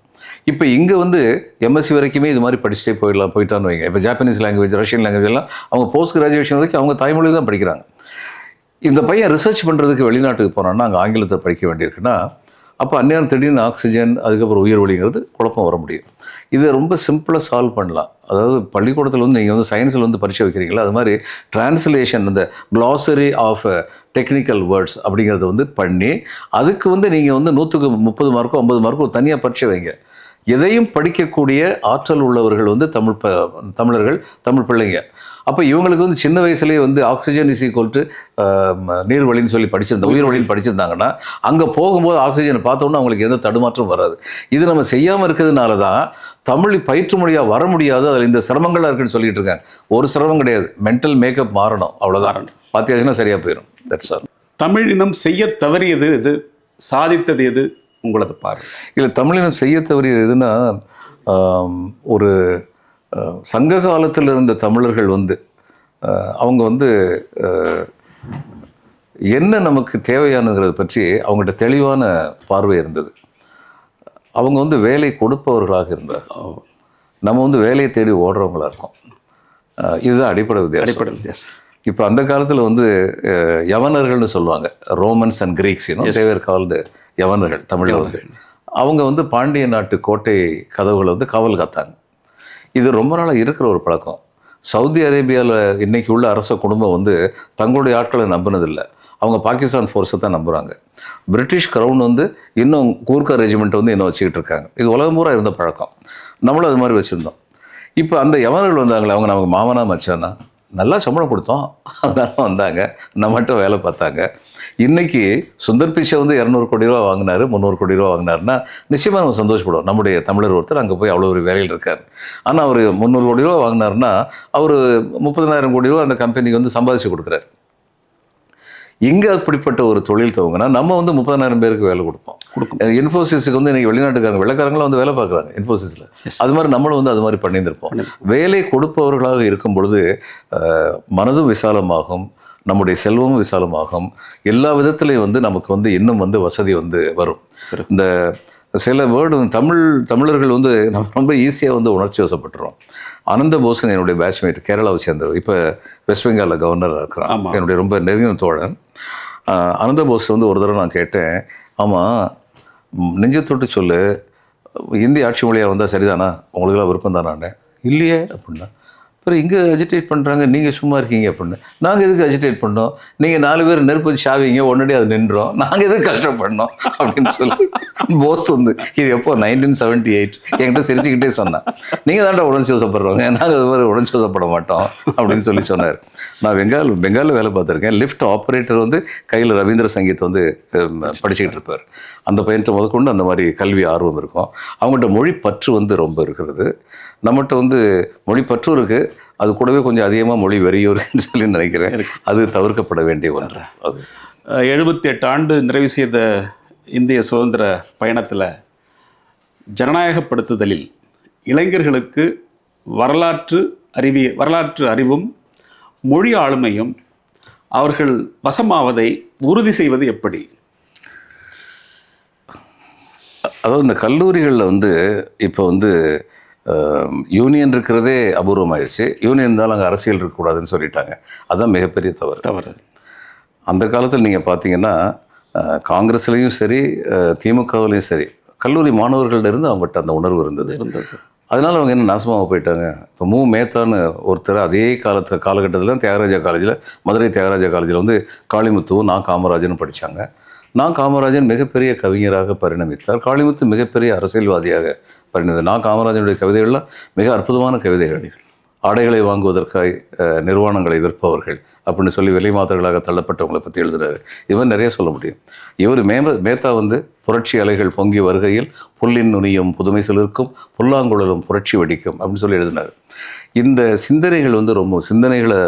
இப்போ இங்கே வந்து எம்எஸ்சி வரைக்குமே இது மாதிரி படிச்சுட்டே போயிடலாம் போயிட்டான்னு வைங்க. இப்போ ஜாப்பனீஸ் லாங்குவேஜ் ரஷ்யன் லாங்குவேஜ் எல்லாம் அவங்க போஸ்ட் கிராஜுவேஷன் வரைக்கும் அவங்க தாய்மொழி தான் படிக்கிறாங்க. இந்த பையன் ரிசர்ச் பண்ணுறதுக்கு வெளிநாட்டுக்கு போனான்னா அங்கே ஆங்கிலத்தை படிக்க வேண்டியிருக்குன்னா அப்போ அந்நேரம் திடீர்னு ஆக்சிஜன் அதுக்கப்புறம் உயிர் வழிங்கிறது குழப்பம் வர முடியும். இதை ரொம்ப சிம்பிளாக சால்வ் பண்ணலாம். அதாவது பள்ளிக்கூடத்தில் வந்து நீங்கள் வந்து சயின்ஸில் வந்து பரிச்சை வைக்கிறீங்களா அது மாதிரி டிரான்ஸ்லேஷன் இந்த க்ளாசரி ஆஃப் டெக்னிக்கல் வேர்ட்ஸ் அப்படிங்கிறத வந்து பண்ணி அதுக்கு வந்து நீங்கள் வந்து நூற்றுக்கு முப்பது மார்க்கோ ஐம்பது மார்க்கோ தனியாக பரிச்சை வைங்க. எதையும் படிக்கக்கூடிய ஆற்றல் உள்ளவர்கள் வந்து தமிழ் ப தமிழர்கள் தமிழ் பிள்ளைங்க. அப்போ இவங்களுக்கு வந்து சின்ன வயசுலேயே வந்து ஆக்சிஜன் இஸ் ஈக்குவல் டு நீர்வழின்னு சொல்லி படிச்சிருந்தா உயிர் வழின்னு படிச்சிருந்தாங்கன்னா அங்கே போகும்போது ஆக்சிஜனை பார்த்தோன்னா அவங்களுக்கு எந்த தடுமாற்றம் வராது. இது நம்ம செய்யாமல் இருக்கிறதுனால தான் தமிழ் பயிற்று மொழியாக வர முடியாது அதில் இந்த சிரமங்களாக இருக்குன்னு சொல்லிட்டு இருக்காங்க. ஒரு சிரமம் கிடையாது. மென்டல் மேக்கப் மாறணும். அவ்வளோதான் பார்த்தியாச்சுன்னா சரியாக போயிடும் தட்ஸ் ஆல் தமிழ் இனம் செய்ய தவறியது எது? சாதித்தது எது? உங்களது பார்வை. இல்லை தமிழினம் செய்ய தவறியது எதுன்னா ஆம், ஒரு சங்க காலத்தில் இருந்த தமிழர்கள் வந்து அவங்க வந்து என்ன நமக்கு தேவையானங்கிறத பற்றி அவங்கள்ட்ட தெளிவான பார்வை இருந்தது. அவங்க வந்து வேலை கொடுப்பவர்களாக இருந்தார் நம்ம வந்து வேலையை தேடி ஓடுறவங்களா இருக்கோம். இதுதான் அடிப்படை வித்தியாசம். அடிப்படை வித்தியாசம். இப்போ அந்த காலத்தில் வந்து யவனர்கள்னு சொல்லுவாங்க. Romans and Greeks they were called யவனர்கள் தமிழில் வந்து. அவங்க வந்து பாண்டிய நாட்டு கோட்டை கதவுகளை வந்து காவல் காத்தாங்க. இது ரொம்ப நாளாக இருக்கிற ஒரு பழக்கம். சவுதி அரேபியாவில் இன்றைக்கி உள்ள அரச குடும்பம் வந்து தங்களுடைய ஆட்களை நம்பினதில்லை. அவங்க பாகிஸ்தான் ஃபோர்ஸை தான் நம்புகிறாங்க பிரிட்டிஷ் க்ரௌன் வந்து இன்னும் கூர்க்கா ரெஜிமெண்ட் வந்து இன்னும் வச்சுக்கிட்டு இருக்காங்க. இது உலகம் பூரா இருந்த பழக்கம். நம்மளும் அது மாதிரி வச்சுருந்தோம். இப்போ அந்த யவனர்கள் வந்தாங்களே அவங்க நமக்கு மாமனா மச்சானா? நல்லா சம்பளம் கொடுத்தோம். அதனால வந்தாங்க. நம்மகிட்ட வேலை பார்த்தாங்க. இன்னைக்கு சுந்தர் பிச்சை வந்து இரநூறு கோடி ரூபா வாங்கினாரு முந்நூறு கோடி ரூபா வாங்கினாருன்னா நிச்சயமாக நம்ம சந்தோஷப்படுவோம். நம்முடைய தமிழர் ஒருத்தர் அங்கே போய் அவ்வளோ ஒரு வேலையில் இருக்கார். ஆனால் அவர் முந்நூறு கோடி ரூபா வாங்கினாருன்னா அவர் முப்பதனாயிரம் கோடி ரூபா அந்த கம்பெனிக்கு வந்து சம்பாதிச்சு கொடுக்குறாரு. இங்கே அப்படிப்பட்ட ஒரு தொழில் துவங்கினா நம்ம வந்து முப்பதனாயிரம் பேருக்கு வேலை கொடுப்போம். கொடுக்கும். இன்ஃபோசிஸுக்கு வந்து இன்னைக்கு வெளிநாட்டுக்காரங்க வெள்ளக்காரங்களும் வந்து வேலை பார்க்குறாங்க இன்ஃபோசிஸில் அது மாதிரி நம்மளும் வந்து அது மாதிரி பண்ணியிருந்திருப்போம். வேலை கொடுப்பவர்களாக இருக்கும் பொழுது மனதும் விசாலமாகும் நம்முடைய செல்வமும் விசாலமாகும். எல்லா விதத்துலையும் வந்து நமக்கு வந்து இன்னும் வந்து வசதி வந்து வரும். இந்த சில வேர்டு தமிழ் தமிழர்கள் வந்து நம்ம ரொம்ப ஈஸியாக வந்து உணர்ச்சி வசப்பட்டுறோம். அனந்த போசன் என்னுடைய பேட்ச்மேட் கேரளாவை சேர்ந்தவர். இப்போ வெஸ்ட் பெங்காலில் கவர்னராக இருக்கிறான். என்னுடைய ரொம்ப நெருங்கின தோழன். அனந்த போஸ் வந்து ஒரு தடவை நான் கேட்டேன். ஆமாம் நெஞ்ச தொட்டு சொல்லு. இந்திய ஆட்சி மொழியாக வந்தால் சரிதானா? உங்களுக்கெல்லாம் விருப்பம் தானான்னு இல்லையே அப்படின்னா. அப்புறம் இங்கே அஜிடேட் பண்ணுறாங்க நீங்கள் சும்மா இருக்கீங்க அப்படின்னு. நாங்கள் எதுக்கு அஜிடேட் பண்ணோம்? நீங்கள் நாலு பேர் நெருப்பு வச்சு சாவீங்க உடனடி அது நின்றோம். நாங்கள் எதுக்கு கஷ்டப்படணும் அப்படின்னு சொல்லி. போஸ் வந்து இது எப்போ? நைன்டீன் செவன்ட்டி எயிட் என்கிட்ட சிரிச்சுக்கிட்டே சொன்னேன். நீங்கள் தான்டா உடஞ்சி சோசப்படுறவங்க. நாங்கள் அது மாதிரி உடஞ்சி வசப்பட மாட்டோம் அப்படின்னு சொல்லி சொன்னார். நான் பெங்கால் பெங்காலில் வேலை பார்த்துருக்கேன். லிஃப்ட் ஆப்ரேட்டர் வந்து கையில் ரவீந்திர சங்கீத் வந்து படிச்சுக்கிட்டு இருப்பார். அந்த பையன்கிட்ட முதற்கொண்டு அந்த மாதிரி கல்வி ஆர்வம் இருக்கும். அவங்கள்ட்ட மொழி பற்று வந்து ரொம்ப இருக்கிறது. நம்மகிட்ட வந்து மொழி பற்று இருக்குது அது கூடவே கொஞ்சம் அதிகமாக மொழி வெறியும் இருக்குன்னு சொல்லி நினைக்கிறேன். அது தவிர்க்கப்பட வேண்டிய ஒன்று. அது. எழுபத்தி எட்டு ஆண்டு நிறைவு செய்த இந்திய சுதந்திர பயணத்தில் ஜனநாயகப்படுத்துதலில் இளைஞர்களுக்கு வரலாற்று அறிவி வரலாற்று அறிவும் மொழி ஆளுமையும் அவர்கள் வசமாவதை உறுதி செய்வது எப்படி? அதாவது இந்த கல்லூரிகளில் வந்து இப்போ வந்து யூனியன் இருக்கிறதே அபூர்வமாயிருச்சு. யூனியன் இருந்தாலும் அங்கே அரசியல் இருக்கக்கூடாதுன்னு சொல்லிட்டாங்க. அதுதான் மிகப்பெரிய தவறு. தவறு. அந்த காலத்தில் நீங்கள் பார்த்தீங்கன்னா காங்கிரஸ்லேயும் சரி திமுகவிலையும் சரி கல்லூரி மாணவர்கள்ட்ட இருந்து அவங்ககிட்ட அந்த உணர்வு இருந்தது. அதனால அவங்க என்ன நாசமாக போயிட்டாங்க? இப்போ மூ. மேத்தான்னு ஒருத்தர் அதே காலத்தில் காலகட்டத்தில் தியாகராஜா காலேஜில் மதுரை தியாகராஜா காலேஜில் வந்து காளிமுத்துவும் நான் காமராஜனும் படித்தாங்க நான் காமராஜன் மிகப்பெரிய கவிஞராக பரிணமித்தார். காளிமுத்து மிகப்பெரிய அரசியல்வாதியாக பரிணமித்தார் நான் காமராஜனுடைய கவிதைகள்லாம் மிக அற்புதமான கவிதைகள் ஆடைகளை வாங்குவதற்காய் அஹ், நிர்வாணங்களை விற்பவர்கள் அப்படின்னு சொல்லி விலை மாதர்களாக தள்ளப்பட்டவங்களை பற்றி எழுதுறாரு. இவன் நிறைய சொல்ல முடியும். இவர் மேம மேத்தா வந்து புரட்சி அலைகள் பொங்கி வருகையில் புல்லின் நுனியும் புதுமை சிலிர்க்கும் புல்லாங்குழலும் புரட்சி வெடிக்கும் அப்படின்னு சொல்லி எழுதினார். இந்த சிந்தனைகள் வந்து ரொம்ப சிந்தனைகளை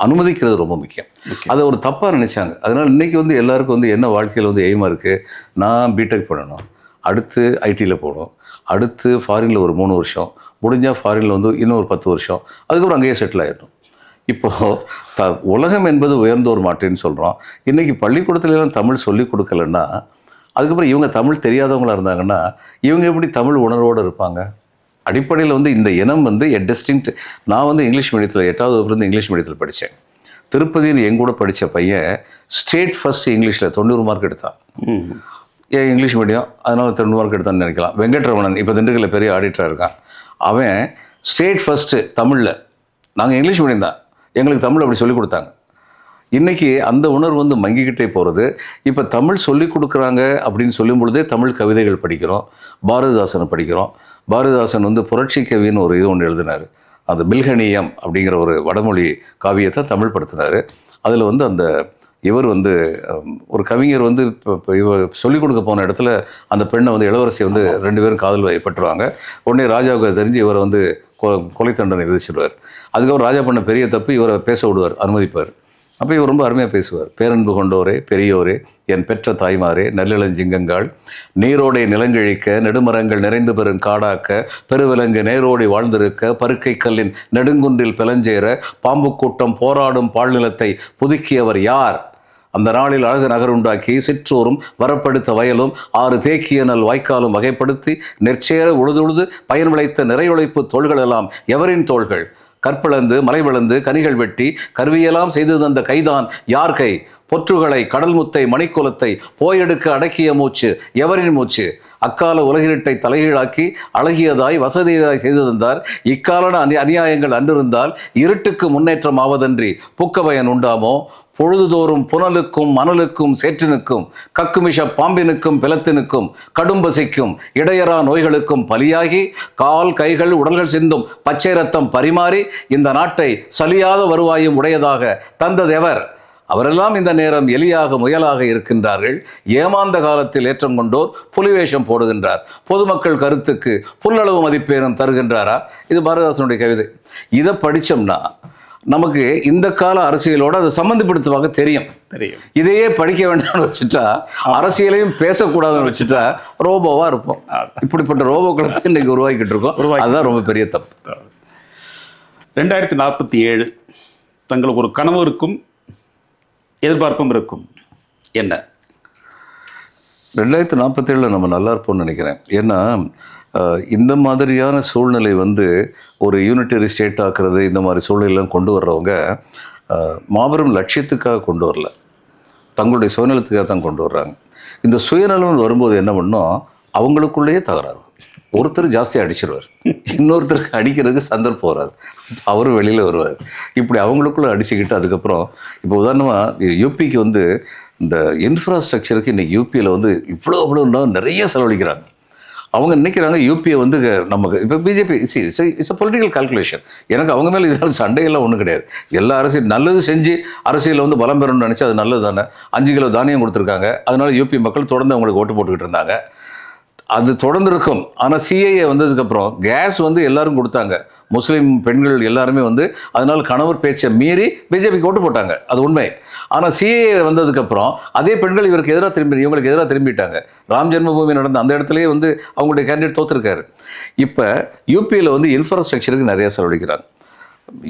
அனுமதிக்கிறது ரொம்ப முக்கியம். அதை ஒரு தப்பாக நினைச்சாங்க. அதனால இன்னைக்கு வந்து எல்லாருக்கும் வந்து என்ன வாழ்க்கையில் வந்து எய்மாக இருக்குது நான் பிடெக் பண்ணணும். அடுத்து ஐடியில் போகணும். அடுத்து ஃபாரினில் ஒரு மூணு வருஷம் முடிஞ்சால் ஃபாரினில் வந்து இன்னும் ஒரு பத்து வருஷம் அதுக்கப்புறம் அங்கேயே செட்டில் ஆயிடணும். இப்போது த உலகம் என்பது உயர்ந்தோர் மாட்டேன்னு சொல்கிறோம் இன்றைக்கி பள்ளிக்கூடத்துலலாம் தமிழ் சொல்லி கொடுக்கலன்னா அதுக்கப்புறம் இவங்க தமிழ் தெரியாதவங்களாக இருந்தாங்கன்னா இவங்க எப்படி தமிழ் உணர்வோடு இருப்பாங்க? அடிப்படையில் வந்து இந்த இனம் வந்து எ டிஸ்டிங்க்ட் நான் வந்து இங்கிலீஷ் மீடியத்தில் எட்டாவது வகுப்புலேருந்து இங்கிலீஷ் மீடியத்தில் படித்தேன் திருப்பதியில் எங்கூட படித்த பையன் ஸ்டேட் ஃபஸ்ட் இங்கிலீஷில் தொண்ணூறு மார்க் எடுத்தான். ஏன் இங்கிலீஷ் மீடியம். அதனால் திரும்ப மார்க் எடுத்தான்னு நினைக்கலாம். வெங்கட்ரமணன் இப்போ திண்டுக்கல்ல பெரிய ஆடிட்டராக இருக்கான். அவன் ஸ்டேட் ஃபஸ்ட்டு தமிழில். நாங்கள் இங்கிலீஷ் மீடியம் தான். எங்களுக்கு தமிழ் அப்படி சொல்லி கொடுத்தாங்க. இன்றைக்கி அந்த உணர்வு வந்து மங்கிக்கிட்டே போகிறது இப்போ தமிழ் சொல்லிக் கொடுக்குறாங்க அப்படின்னு சொல்லும் பொழுதே தமிழ் கவிதைகள் படிக்கிறோம். பாரதிதாசனை படிக்கிறோம். பாரதிதாசன் வந்து புரட்சி கவின்னு ஒரு இது ஒன்று எழுதினார். அந்த பில்கணியம் அப்படிங்கிற ஒரு வடமொழி காவியத்தை தமிழ் படுத்தினார். அதில் வந்து அந்த இவர் வந்து ஒரு கவிஞர் வந்து இப்போ இவர் சொல்லிக் கொடுக்க போன இடத்துல அந்த பெண்ணை வந்து இளவரசி வந்து ரெண்டு பேரும் காதல் வயப்பட்டுருவாங்க உடனே ராஜாவுக்கு தெரிஞ்சு இவரை வந்து கொ- கொலை தண்டனை விதிச்சிடுவார் அதுக்கப்புறம் ராஜா பண்ண பெரிய தப்பு இவரை பேச விடுவார் அனுமதிப்பார். அப்போ இவர் ரொம்ப அருமையாக பேசுவார். பேரன்பு கொண்டோரே பெரியோரே என் பெற்ற தாய்மாரே நல்லிளஞ்சிங்கங்கள் நீரோடை நிலங்கழிக்க நெடுமரங்கள் நிறைந்து பெறும் காடாக்க பெருவிலங்கு நேரோடி வாழ்ந்திருக்க பருக்கை கல்லின் நெடுங்குன்றில் பிளஞ்சேற பாம்பு கூட்டம் போராடும் பாழ்நிலத்தை புதுக்கியவர் யார்? அந்த நாளில் அழகு நகருண்டாக்கி சிற்றோரும் வரப்படுத்த வயலும் ஆறு தேக்கிய நல் வாய்க்காலும் வகைப்படுத்தி நெற்சேர உழுதுழுது பயன் விளைத்த நிறையுழைப்பு தோள்கள் எல்லாம் எவரின் தோள்கள்? கற்பிளந்து மலை விளந்து கனிகள் வெட்டி கருவியெல்லாம் செய்து தந்த கைதான் யார் கை பொற்றுகளை கடல் முத்தை மணிக்குலத்தை போயெடுக்க அடக்கிய மூச்சு எவரின் மூச்சு? அக்கால உலகிருட்டை தலைகீழாக்கி அழகியதாய் வசதியதாய் செய்து தந்தார் இக்கால அநி அநியாயங்கள் அன்றிருந்தால் இருட்டுக்கு முன்னேற்றம் ஆவதன்றி புக்கபயன் உண்டாமோ? பொழுதுதோறும் புனலுக்கும் மணலுக்கும் சேற்றினுக்கும் கக்குமிஷ பாம்பினுக்கும் பிளத்தினுக்கும் கடும்பசிக்கும் இடையறா நோய்களுக்கும் பலியாகி கால் கைகள் உடல்கள் சிந்தும் பச்சை ரத்தம் பரிமாறி இந்த நாட்டை சலியாத வருவாயும் உடையதாக தந்ததெவர் அவரெல்லாம் இந்த நேரம் எலியாக முயலாக இருக்கின்றார்கள். ஏமாந்த காலத்தில் ஏற்றம் கொண்டோர் புலிவேஷம் போடுகின்றார். பொதுமக்கள் கருத்துக்கு புல்லளவு மதிப்பேனும் தருகின்றாரா? இது பாரதிதாசனுடைய கவிதை. இதை படிச்சோம்னா நமக்கு இந்த கால அரசியலோட அதை சம்மந்தப்படுத்துவாங்க தெரியும். தெரியும். இதையே படிக்க வேண்டாம்னு வச்சுட்டா அரசியலையும் பேசக்கூடாதுன்னு வச்சுட்டா ரோபோவா இருப்போம். இப்படிப்பட்ட ரோபோ குலத்தை இன்னைக்கு உருவாக்கிட்டு இருக்கோம். அதுதான் ரொம்ப பெரிய தப்பு. ரெண்டாயிரத்தி நாற்பத்தி ஏழு தங்களுக்கு ஒரு கனவு இருக்கும். எதிர்பார்ப்பும் இருக்கும். என்ன? ரெண்டாயிரத்தி நாற்பத்தேழில் நம்ம நல்லா இருப்போம்னு நினைக்கிறேன். ஏன்னா இந்த மாதிரியான சூழ்நிலை வந்து ஒரு யூனிட்டரி ஸ்டேட் ஆக்குறது இந்த மாதிரி சூழ்நிலாம் கொண்டு வர்றவங்க மாபெரும் லட்சியத்துக்காக கொண்டு வரல. தங்களுடைய சுயநலத்துக்காக தான் கொண்டு வர்றாங்க. இந்த சுயநலம் வரும்போது என்ன பண்ணோம்? அவங்களுக்குள்ளேயே தகராறு. ஒருத்தர் ஜாஸ்தியாக அடிச்சிருவார். இன்னொருத்தருக்கு அடிக்கிறதுக்கு சந்தர்ப்பம் வராது அவரும் வெளியில் வருவார். இப்படி அவங்களுக்குள்ள அடிச்சுக்கிட்டு அதுக்கப்புறம் இப்போ உதாரணமாக யூபிக்கு வந்து இந்த இன்ஃப்ராஸ்ட்ரக்சருக்கு இன்றைக்கி யூபியில் வந்து இவ்வளோ இவ்வளோ நிறைய செலவழிக்கிறாங்க. அவங்க நினைக்கிறாங்க யூபியை வந்து நமக்கு இப்போ BJP see it's a political calculation எனக்கு அவங்க மேலே இதனால சண்டையெல்லாம் ஒன்றும் கிடையாது. எல்லா அரசியல் நல்லது செஞ்சு அரசியலில் வந்து பலம் பெறணும்னு நினச்சி அது நல்லது தானே அஞ்சு கிலோ தானியம் கொடுத்துருக்காங்க. அதனால யூபி மக்கள் தொடர்ந்து அவங்களுக்கு ஓட்டு போட்டுக்கிட்டு இருந்தாங்க. அது தொடர்ந்து இருக்கும் ஆனால் சிஏஏ வந்ததுக்கப்புறம் கேஸ் வந்து எல்லாரும் கொடுத்தாங்க. முஸ்லீம் பெண்கள் எல்லாருமே வந்து அதனால் கணவர் பேச்சை மீறி பிஜேபிக்கு ஓட்டு போட்டாங்க. அது உண்மை. ஆனால் சிஏஏ வந்ததுக்கப்புறம் அதே பெண்கள் இவருக்கு எதிராக திரும்பி இவங்களுக்கு எதிராக திரும்பிட்டாங்க. ராம் ஜென்மபூமி நடந்த அந்த இடத்துலையே வந்து அவங்களுடைய கேண்டிடேட் தோத்துருக்காரு. இப்போ யூபியில் வந்து இன்ஃப்ராஸ்ட்ரக்சருக்கு நிறைய செலவழிக்கிறாங்க.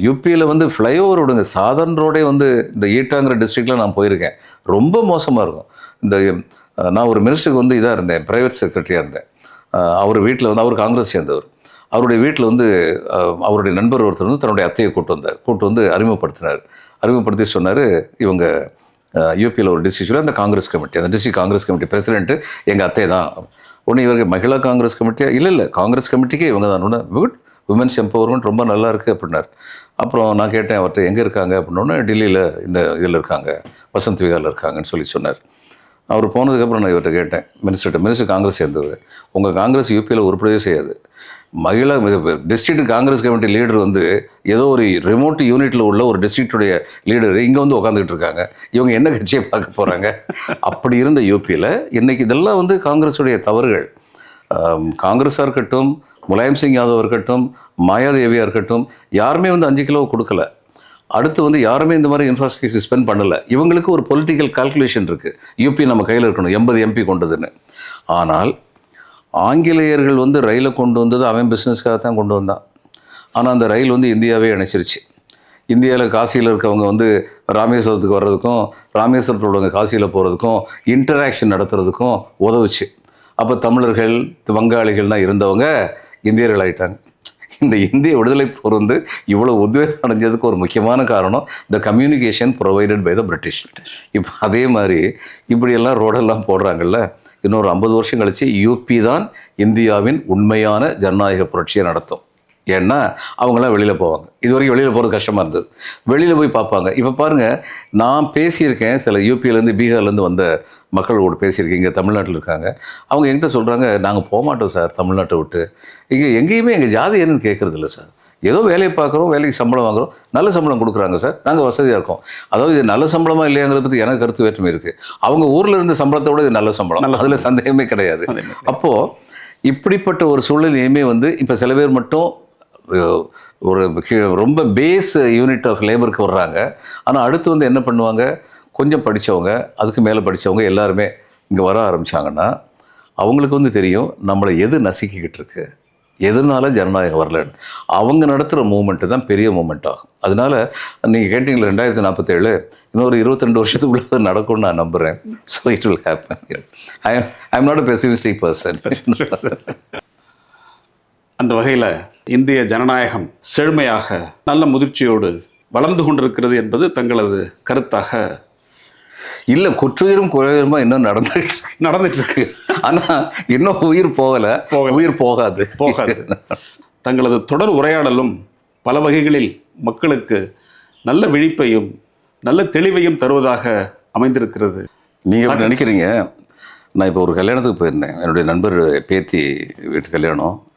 யூபியில் வந்து ஃப்ளைஓவர் விடுங்க. சாதாரண ரோடே வந்து இந்த ஈட்டாங்கிற டிஸ்ட்ரிக்டில் நான் போயிருக்கேன். ரொம்ப மோசமாக இருக்கும். இந்த நான் ஒரு மினிஸ்டருக்கு வந்து இதாக இருந்தேன் ப்ரைவேட் செக்ரட்டரியாக இருந்தேன். அவர் வீட்டில் வந்து அவர் காங்கிரஸ் சேர்ந்தவர். அவருடைய வீட்டில் வந்து அவருடைய நண்பர் ஒருத்தர் வந்து தன்னுடைய அத்தையை கூட்டு வந்தார். கூட்டு வந்து அறிமுகப்படுத்தினார். அறிமுகப்படுத்தி சொன்னார் இவங்க யூபியில் ஒரு டிஸ்ட்ரிக்டில் அந்த காங்கிரஸ் கமிட்டி. அந்த டிஸ்ட்ரிக் காங்கிரஸ் கமிட்டி பிரசிடென்ட்டு எங்கள் அத்தை தான். ஒன்று இவருக்கு மகிழா காங்கிரஸ் கமிட்டியாக இல்லை இல்லை காங்கிரஸ் கமிட்டிக்கே இவங்க தான். ஒன்று குட் உமன்ஸ் எம்பவர்மெண்ட் ரொம்ப நல்லா இருக்குது அப்படின்னார். அப்புறம் நான் கேட்டேன் அவர்கிட்ட எங்கே இருக்காங்க? அப்படின்னோடனே டெல்லியில் இந்த இதில் இருக்காங்க. வசந்த் விகாரில் இருக்காங்கன்னு சொல்லி சொன்னார். அவர் போனதுக்கப்புறம் நான் இவர்கிட்ட கேட்டேன் மினிஸ்டர்கிட்ட மினிஸ்டர் காங்கிரஸ் சேர்ந்தவர். உங்கள் காங்கிரஸ் யூபியில் உருப்படவே செய்யாது. Mahila district Congress committee leader வந்து ஏதோ ஒரு ரிமோட் யூனிட்டில் உள்ள ஒரு டிஸ்ட்ரிக்டுடைய லீடர் இங்கே வந்து உட்காந்துக்கிட்டு இருக்காங்க. இவங்க என்ன கட்சியை பார்க்க போகிறாங்க அப்படி இருந்த யூபியில் இன்றைக்கி இதெல்லாம் வந்து காங்கிரஸுடைய தவறுகள். காங்கிரஸாக இருக்கட்டும் முலாயம் சிங் யாதவ் இருக்கட்டும் மாயாதேவியாக இருக்கட்டும் யாருமே வந்து அஞ்சு கிலோ கொடுக்கல. அடுத்து வந்து யாருமே இந்த மாதிரி இன்ஃப்ராஸ்ட்ரக்சர் ஸ்பெண்ட் பண்ணலை. இவங்களுக்கு ஒரு பொலிட்டிக்கல் கால்குலேஷன் இருக்குது யூபி நம்ம கையில் இருக்கணும். எண்பது எம்பி கொண்டதுன்னு. ஆனால் ஆங்கிலேயர்கள் வந்து ரயிலை கொண்டு வந்தது அவன் பிஸ்னஸ்க்காக தான் கொண்டு வந்தான். ஆனால் அந்த ரயில் வந்து இந்தியாவே இணைச்சிருச்சு. இந்தியாவில் காசியில் இருக்கவங்க வந்து ராமேஸ்வரத்துக்கு வர்றதுக்கும் ராமேஸ்வரத்தில் உள்ளவங்க காசியில் போகிறதுக்கும் இன்டராக்ஷன் நடத்துறதுக்கும் உதவுச்சு. அப்போ தமிழர்கள் வங்காளிகள்லாம் இருந்தவங்க இந்தியர்கள் ஆயிட்டாங்க. இந்த இந்திய விடுதலை போர் வந்து இவ்வளோ உத்வேகம் அடைஞ்சதுக்கு ஒரு முக்கியமான காரணம் the communication provided by the British இப்போ அதே மாதிரி இப்படியெல்லாம் ரோடெல்லாம் போடுறாங்கல்ல இன்னொரு ஐம்பது வருஷம் கழித்து யூபி தான் இந்தியாவின் உண்மையான ஜனநாயக புரட்சியை நடத்தும். ஏன்னா அவங்களாம் வெளியில் போவாங்க. இது வரைக்கும் வெளியில் போகிறது கஷ்டமாக இருந்தது. வெளியில் போய் பார்ப்பாங்க. இப்போ பாருங்கள் நான் பேசியிருக்கேன். சில யூபியிலேருந்து பீகார்லேருந்து வந்த மக்கள் கூட பேசியிருக்கேன். இங்கே தமிழ்நாட்டில் இருக்காங்க. அவங்க என்கிட்ட சொல்கிறாங்க நாங்கள் போக மாட்டோம் சார் தமிழ்நாட்டை விட்டு. இங்கே எங்கேயுமே எங்கள் ஜாதி என்னன்னு கேட்குறது இல்லை சார். ஏதோ வேலையை பார்க்குறோம் வேலைக்கு சம்பளம் வாங்குறோம் நல்ல சம்பளம் கொடுக்குறாங்க சார். நாங்கள் வசதியாக இருக்கோம். அதாவது இது நல்ல சம்பளமா இல்லையாங்கிறத பற்றி எனக்கு கருத்து வேற்றுமை இருக்குது அவங்க ஊரில் இருந்த சம்பளத்தை விட இது நல்ல சம்பளம். அதில் சந்தேகமே கிடையாது. அப்போது இப்படிப்பட்ட ஒரு சூழ்நிலையுமே வந்து இப்போ சில பேர் மட்டும் ஒரு ரொம்ப பேஸ் யூனிட் ஆஃப் லேபருக்கு வர்றாங்க. ஆனால் அடுத்து வந்து என்ன பண்ணுவாங்க? கொஞ்சம் படித்தவங்க அதுக்கு மேலே படித்தவங்க எல்லாருமே இங்கே வர ஆரம்பித்தாங்கன்னா அவங்களுக்கு வந்து தெரியும் நம்மளை எது நசுக்கிக்கிட்டு இருக்கு? எதனால ஜனநாயகம் வரலன்னு. அவங்க நடத்துகிற மூமெண்ட்டு தான் பெரிய மூமெண்ட் ஆகும். அதனால் நீங்கள் கேட்டீங்களா ரெண்டாயிரத்தி நாற்பத்தேழு இன்னொரு இருபத்திரெண்டு வருஷத்துக்குள்ள அது நடக்கும்னு நான் நம்புகிறேன் so it will happen I I am not a pessimistic person அந்த வகையில் இந்திய ஜனநாயகம் செழுமையாக நல்ல முதிர்ச்சியோடு வளர்ந்து கொண்டிருக்கிறது என்பது தங்களது கருத்தாக இல்லை குற்றுயிரும் குறையுமா இன்னும் நடந்துகிட்டு இருக்கு. நடந்துட்டு இருக்கு. ஆனால் இன்னும் உயிர் போகலை. போகல. உயிர் போகாது. போகாது. தங்களது தொடர் உரையாடலும் பல வகைகளில் மக்களுக்கு நல்ல விழிப்பையும் நல்ல தெளிவையும் தருவதாக அமைந்திருக்கிறது. நீங்கள் எப்படி நினைக்கிறீங்க? நான் இப்போ ஒரு கல்யாணத்துக்கு போயிருந்தேன். என்னுடைய நண்பர் பேத்தி வீட்டு கல்யாணம்.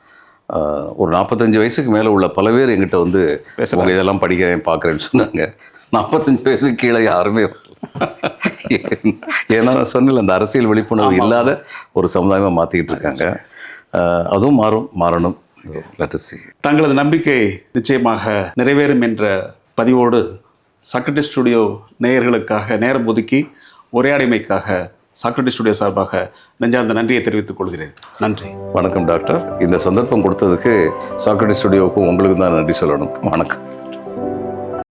ஒரு நாற்பத்தஞ்சு வயசுக்கு மேலே உள்ள பல பேர் எங்கிட்ட வந்து பேசுறாங்க. உங்க இதெல்லாம் படிக்கிறேன் பார்க்குறேன்னு சொன்னாங்க. நாற்பத்தஞ்சு வயசுக்கு கீழே யாருமே. ஏன்னா நான் சொன்னேன்ல அந்த அரசியல் விழிப்புணர்வு இல்லாத ஒரு சமுதாயமாக மாற்றிக்கிட்டு இருக்காங்க. அதுவும் மாறும் மாறணும். தங்களது நம்பிக்கை நிச்சயமாக நிறைவேறும் என்ற பதிவோடு சாக்ரட்டி ஸ்டுடியோ நேயர்களுக்காக நேரம் ஒதுக்கி உரையாடைமைக்காக சாக்ரட்டி ஸ்டுடியோ சார்பாக நெஞ்சார்ந்த நன்றியை தெரிவித்துக் கொள்கிறேன். நன்றி. வணக்கம் டாக்டர். இந்த சந்தர்ப்பம் கொடுத்ததுக்கு சாக்ரட்டி ஸ்டுடியோவுக்கும் உங்களுக்கு தான் நன்றி சொல்லணும். வணக்கம்.